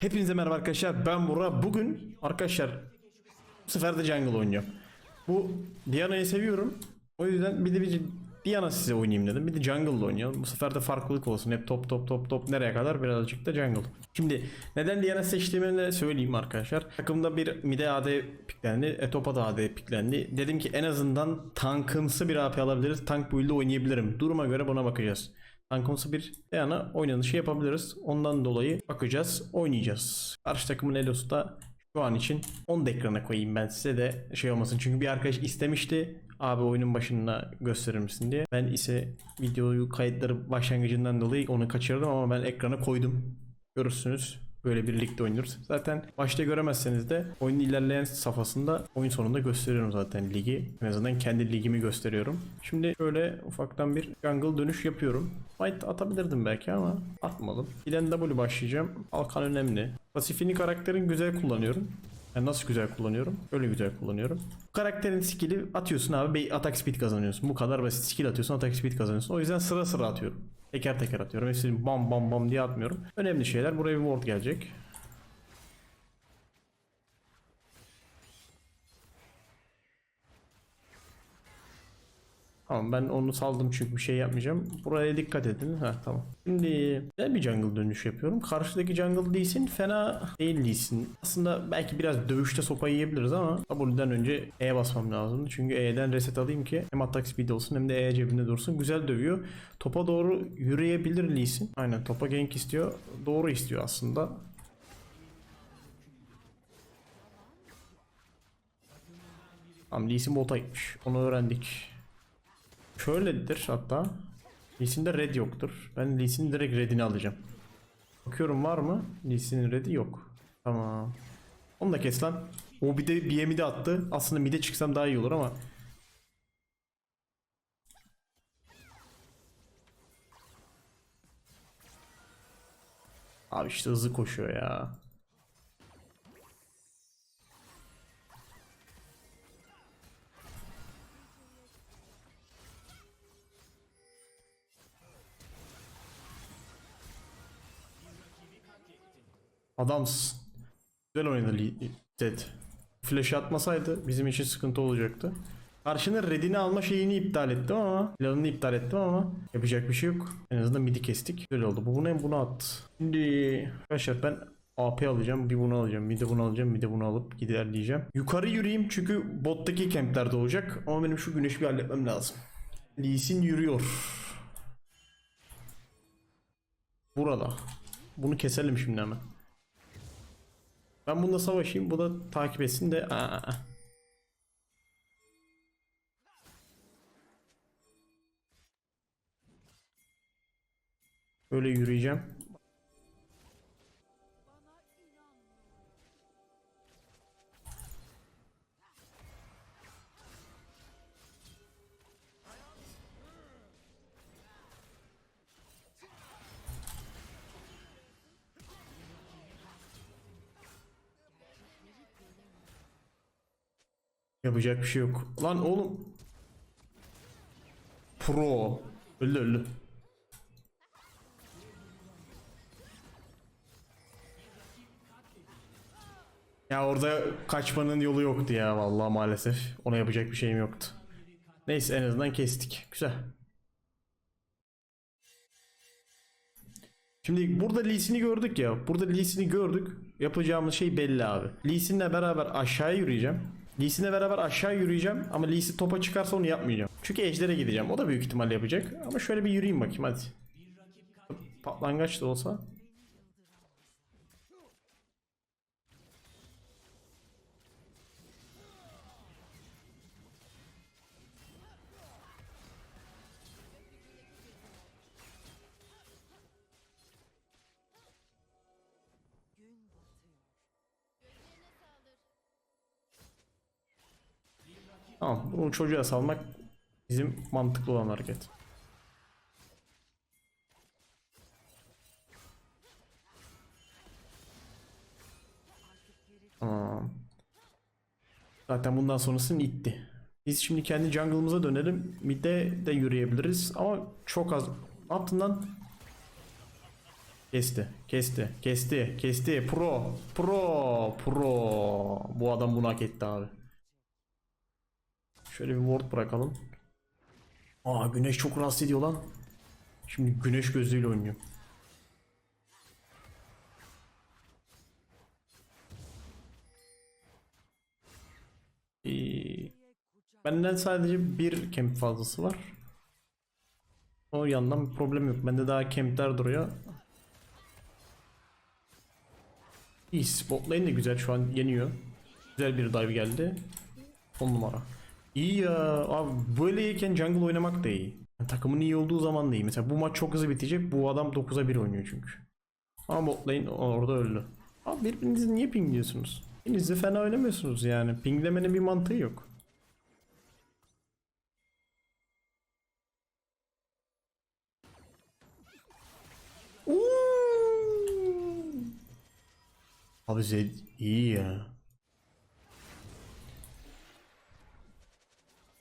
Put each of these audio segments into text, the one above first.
Hepinize merhaba arkadaşlar ben Burak. Bugün arkadaşlar bu sefer de jungle oynuyorum. Bu Diana'yı seviyorum. O yüzden bir de bir Diana size oynayayım dedim. Bir de jungle oynayalım. Bu sefer de farklılık olsun. Hep top top top top nereye kadar birazcık da jungle. Şimdi neden Diana seçtiğimi de söyleyeyim arkadaşlar. Takımda bir mide AD piklendi. E da AD piklendi. Dedim ki en azından tankımsı bir AP alabiliriz. Tank build'de oynayabilirim. Duruma göre buna bakacağız. Tankımsı bir Diana oynanışı yapabiliriz. Ondan dolayı bakacağız, oynayacağız. Karşı takımın Elosu da şu an için 10 da ekrana koyayım ben size de şey olmasın. Çünkü bir arkadaş istemişti abi oyunun başında gösterir misin diye. Ben ise videoyu kayıtları başlangıcından dolayı onu kaçırdım ama ben ekrana koydum. Görürsünüz. Böyle bir ligde oynuyoruz. Zaten başta göremezseniz de oyunun ilerleyen safhasında oyun sonunda gösteriyorum zaten ligi. En azından kendi ligimi gösteriyorum. Şimdi şöyle ufaktan bir jungle dönüş yapıyorum. Fight atabilirdim belki ama atmadım. Giden W başlayacağım. Alkan önemli. Pasifini karakterin güzel kullanıyorum. Yani nasıl güzel kullanıyorum? Öyle güzel kullanıyorum. Karakterin skill'i atıyorsun abi. Attack speed kazanıyorsun. Bu kadar basit. Skill atıyorsun attack speed kazanıyorsun. O yüzden sıra sıra atıyorum. Teker teker atıyorum. Hepsini bam bam bam diye atmıyorum. Önemli şeyler. Buraya bir ward gelecek. Tamam ben onu saldım çünkü bir şey yapmayacağım. Buraya dikkat edin. Ha tamam. Şimdi ben bir jungle dönüş yapıyorum. Karşıdaki jungle Lee Sin fena değil Lee Sin. Aslında belki biraz dövüşte sopa yiyebiliriz ama W'den önce E'ye basmam lazım. Çünkü E'den reset alayım ki hem attack speed olsun hem de E cebinde dursun. Güzel dövüyor. Topa doğru yürüyebilir Lee Sin. Aynen topa gank istiyor. Doğru istiyor aslında. Tamam Lee Sin bota gitmiş. Onu öğrendik. Şöyledir hatta. Lee Sin'de red yoktur. Ben Lee Sin'in direkt redini alacağım. Bakıyorum var mı? Lee Sin'in redi yok. Tamam. Onu da kes lan. O bir de bir de attı. Aslında mide çıksam daha iyi olur ama. Abi işte hızlı koşuyor ya. Adamsın. Güzel oynadı Zed. Flash atmasaydı bizim için sıkıntı olacaktı. Karşına redini alma şeyini iptal ettim ama planını iptal ettim ama yapacak bir şey yok. En azından midi kestik. Güzel oldu. Bu bunu hem bunu attı. Şimdi arkadaşlar ben AP alacağım. Bir bunu alacağım. Bir de bunu alacağım. Bir de bunu alıp giderleyeceğim. Yukarı yürüyeyim çünkü bottaki kempler doğacak. Ama benim şu güneşi bir halletmem lazım. Lee yürüyor. Burada. Bunu keselim şimdi hemen. Ben bununla savaşayım. Bu da takip etsin de. Aa. Böyle yürüyeceğim. Yapacak bir şey yok. Lan oğlum. Pro. Öldü öldü. Ya orada kaçmanın yolu yoktu ya vallahi maalesef. Ona yapacak bir şeyim yoktu. Neyse en azından kestik. Güzel. Şimdi burada Lee Sin'i gördük ya. Burada Lee Sin'i gördük. Yapacağımız şey belli abi. Lee Sin'le beraber aşağı yürüyeceğim. Lee Sin'le beraber aşağı yürüyeceğim. Ama Lee Sin topa çıkarsa onu yapmayacağım. Çünkü Ejder'e gideceğim. O da büyük ihtimalle yapacak. Ama şöyle bir yürüyeyim bakayım hadi. Patlangaç da olsa. Tamam bunu çocuğa salmak bizim mantıklı olan hareket. Tamam. Zaten bundan sonrası itti. Biz şimdi kendi jungle'ımıza dönelim. Mid'de de yürüyebiliriz ama çok az. Ne? Kesti, kesti, kesti, kesti. Pro, pro, pro. Bu adam bunu hak etti abi. Şöyle bir ward bırakalım. Aa güneş çok rahatsız ediyor lan. Şimdi güneş gözlüğüyle oynuyor. Ee, benden sadece bir camp fazlası var. O yandan bir problem yok. Bende daha campler duruyor. İyi spot lane de güzel şu an yeniyor. Güzel bir dive geldi. 10 numara. İyi ya. Abi böyleyken jungle oynamak da iyi. Yani takımın iyi olduğu zaman da iyi. Mesela bu maç çok hızlı bitecek. Bu adam 9'a 1 oynuyor çünkü. Ama bot lane orada öldü. Abi birbirinizi niye pingliyorsunuz? İkiniz de fena oynamıyorsunuz yani. Pinglemenin bir mantığı yok. Abi Zed iyi ya.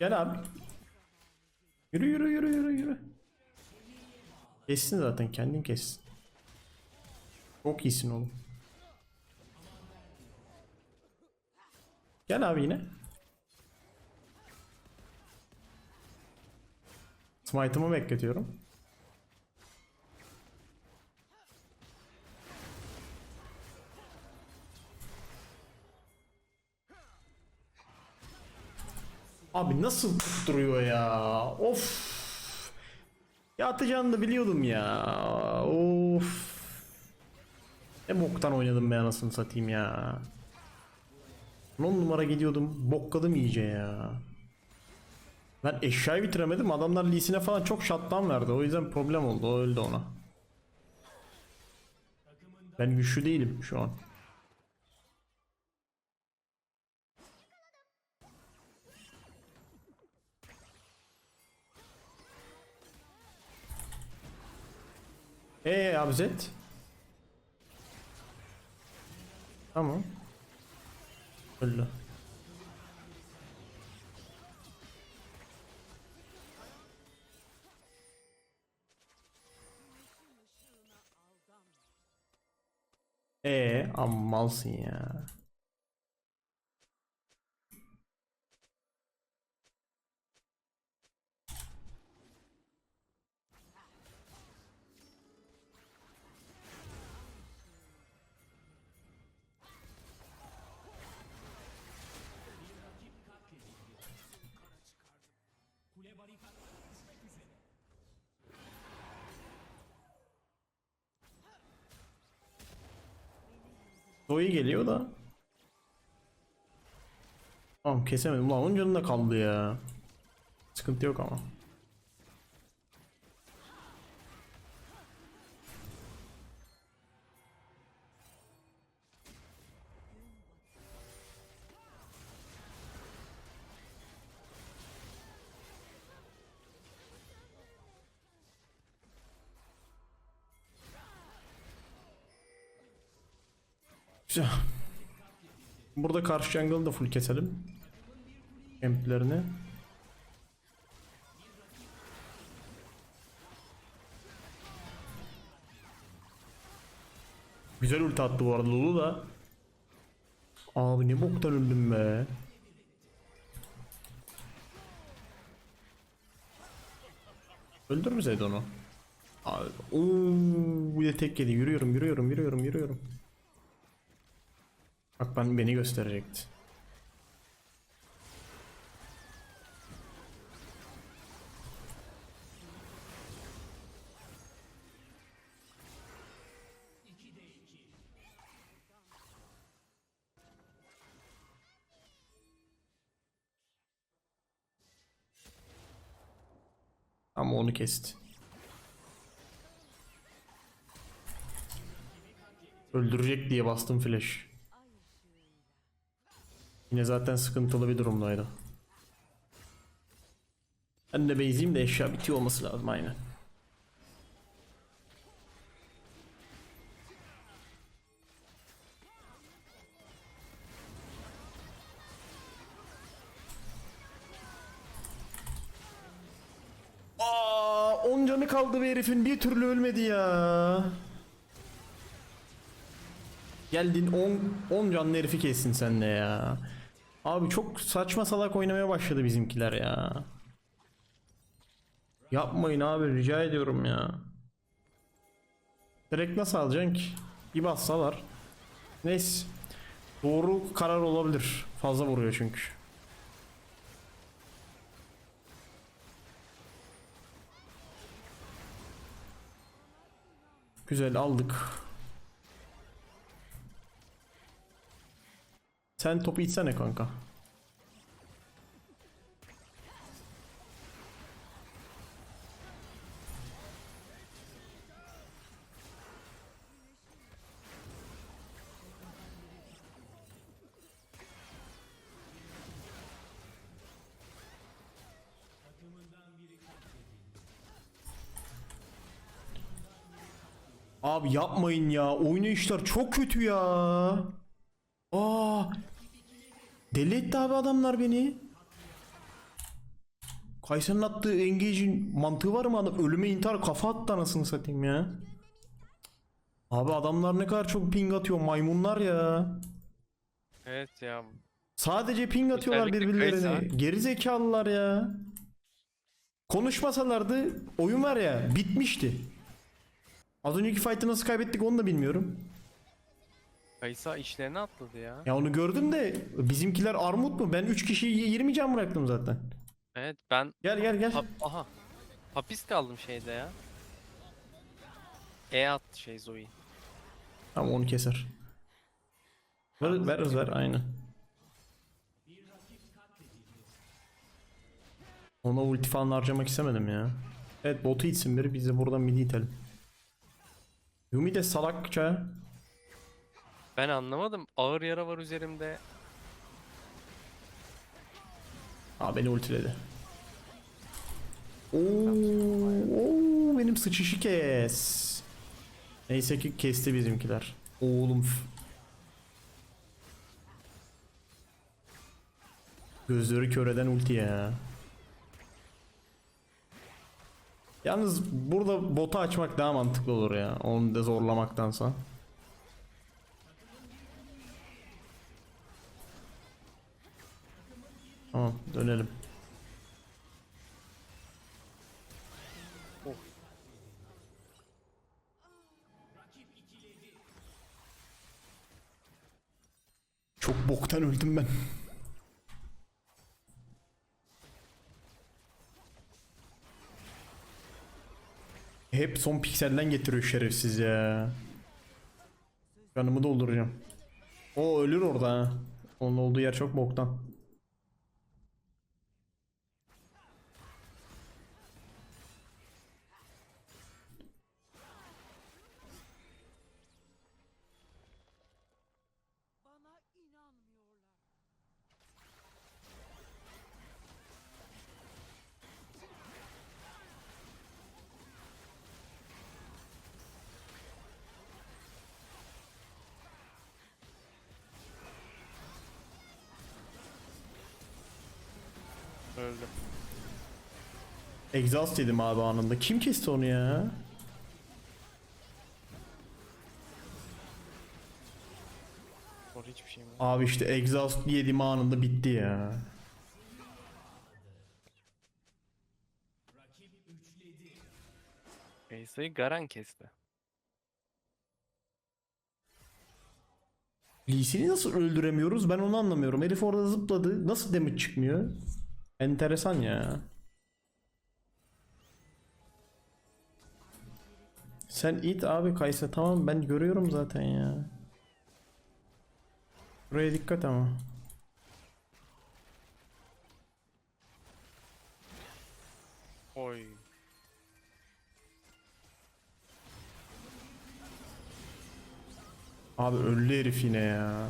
Gel abi. Yürü yürü yürü yürü yürü. Kessin zaten kendin kessin. Çok iyisin oğlum. Gel abi yine. Smite'ımı bekletiyorum. Abi nasıl tutturuyor ya? Of. Ya atacağını da biliyordum ya. Of. Ne boktan oynadım ben anasını satayım ya. 10 numara gidiyordum. Bokladım iyice ya. Ben eşyayı bitiremedim. Adamlar Lee'sine falan çok shutdown verdi. O yüzden problem oldu. O öldü ona. Ben güçlü değilim şu an. Eee abi Zed? Tamam. Öldü. Ee, amma malsın ya. Zoe geliyor da. Tamam kesemedim. Ulan onun canında kaldı ya. Sıkıntı yok ama. Burada karşı jungle'ı da full keselim. Camplerini. Güzel ulti attı bu arada Lulu da. Abi ne boktan öldüm be. Öldürmeseydi onu. Abi, ooo, bir de tek yedi. Yürüyorum, yürüyorum, yürüyorum, yürüyorum. Bak ben beni gösterecekti. Ama onu kesti. Öldürecek diye bastım flash. Yine zaten sıkıntılı bir durumdaydı. Ben de base'iyim de eşya bitiyor olması lazım aynen. Aa, 10 canı kaldı be herifin bir türlü ölmedi ya. Geldin 10 10 canlı herifi kessin sen de ya. Abi çok saçma salak oynamaya başladı bizimkiler ya. Yapmayın abi rica ediyorum ya. Direkt nasıl alacaksın ki? Bir bassalar. Neyse. Doğru karar olabilir. Fazla vuruyor çünkü. Güzel aldık. Sen topu itsene kanka. Abi yapmayın ya. Oynayışlar çok kötü ya. Deli etti abi adamlar beni. Kayseri'nin attığı engage'in mantığı var mı adam? Ölüme intihar kafa attı anasını satayım ya. Abi adamlar ne kadar çok ping atıyor maymunlar ya. Evet ya. Sadece ping atıyorlar Özellikle birbirlerine. Kaysa. Geri zekalılar ya. Konuşmasalardı oyun var ya bitmişti. Az önceki fight'ı nasıl kaybettik onu da bilmiyorum. Kaysa işlerine atladı ya. Ya onu gördüm de bizimkiler armut mu? Ben 3 kişiyi 20 can bıraktım zaten. Evet ben Gel gel gel. ha- aha hapis kaldım şeyde ya. E attı şey Zoe. Tamam onu keser. Ver, veririz ver aynen. Ona ulti falan harcamak istemedim ya. Evet botu itsin biri biz de buradan midi itelim. Yumi de salakça. Ben anlamadım. Ağır yara var üzerimde. Aa beni ultiledi. Oo, oo, benim sıçışı kes. Neyse ki kesti bizimkiler. Oğlum. Gözleri kör eden ulti ya. Yalnız burada botu açmak daha mantıklı olur ya. Onu da zorlamaktansa. Tamam dönelim. Çok boktan öldüm ben. Hep son pikselden getiriyor şerefsiz ya. Canımı dolduracağım. O ölür orada. Onun olduğu yer çok boktan. Öldü. Exhaust yedim abi anında. Kim kesti onu ya? Hiçbir şey mi? Abi işte exhaust yedim anında bitti ya. Kaysa'yı Garen kesti. Lee Sin'i nasıl öldüremiyoruz ben onu anlamıyorum. Herif orada zıpladı. Nasıl damage çıkmıyor? Enteresan ya. Sen it abi Kaysa tamam ben görüyorum zaten ya. Buraya dikkat ama. Oy. Abi öldü herif yine ya.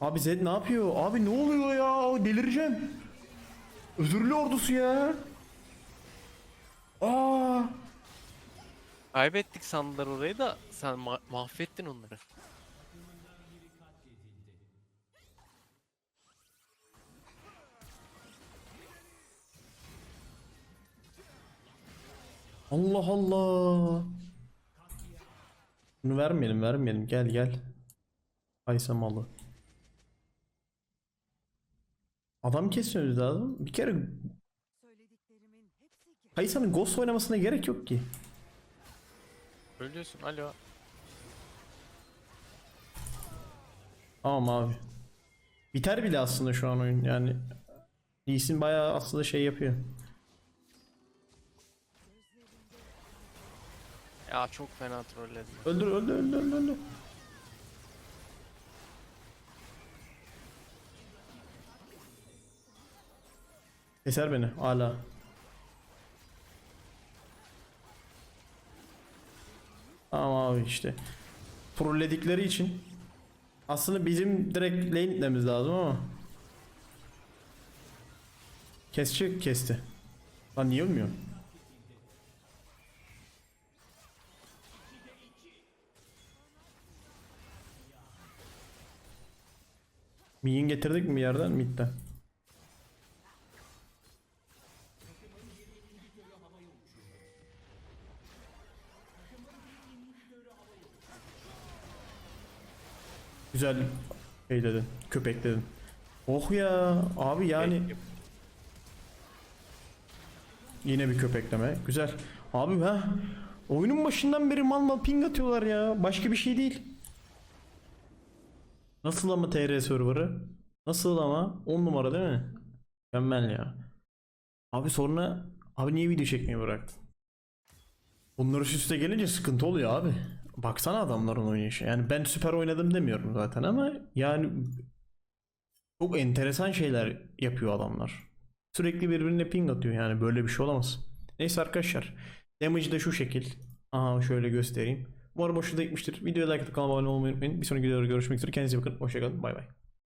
Abi Zed ne yapıyor? Abi ne oluyor ya? Delireceğim. Özürlü ordusu ya. Aa. Kaybettik sandılar orayı da sen ma- mahvettin onları. Allah Allah. Bunu vermeyelim vermeyelim. Gel gel. Kaysa malı. Adam kesiyoruz lazım. Bir kere Söylediklerimin hepsi gerçek. Kaysa'nın Ghost oynamasına gerek yok ki. Ölüyorsun alo. Tamam abi. Biter bile aslında şu an oyun yani. Lee Sin bayağı aslında şey yapıyor. Ya çok fena trolledin. Öldür öldür öldür öldür. öldür. Keser beni hala. Tamam abi işte. Trolledikleri için aslında bizim direkt lane itmemiz lazım ama Kesecek kesti. Lan niye ölmüyor? Minyon getirdik mi bir yerden? Mid'den. Güzel şey dedin. Köpek dedin. Oh ya abi yani yine bir köpekleme. Güzel. Abi ha oyunun başından beri mal mal ping atıyorlar ya. Başka bir şey değil. Nasıl ama TR server'ı? Nasıl ama? 10 numara değil mi? Mükemmel ya. Abi sonra abi niye video çekmeyi bıraktın? Bunlar üst üste gelince sıkıntı oluyor abi. Baksana adamların oynayışı. Yani ben süper oynadım demiyorum zaten ama yani çok enteresan şeyler yapıyor adamlar. Sürekli birbirine ping atıyor yani böyle bir şey olamaz. Neyse arkadaşlar. Damage de şu şekil. Aha şöyle göstereyim. Umarım hoşunuza gitmiştir. Videoya like atıp kanalıma abone olmayı unutmayın. Bir sonraki videoda görüşmek üzere. Kendinize bakın. Hoşçakalın. Bay bay.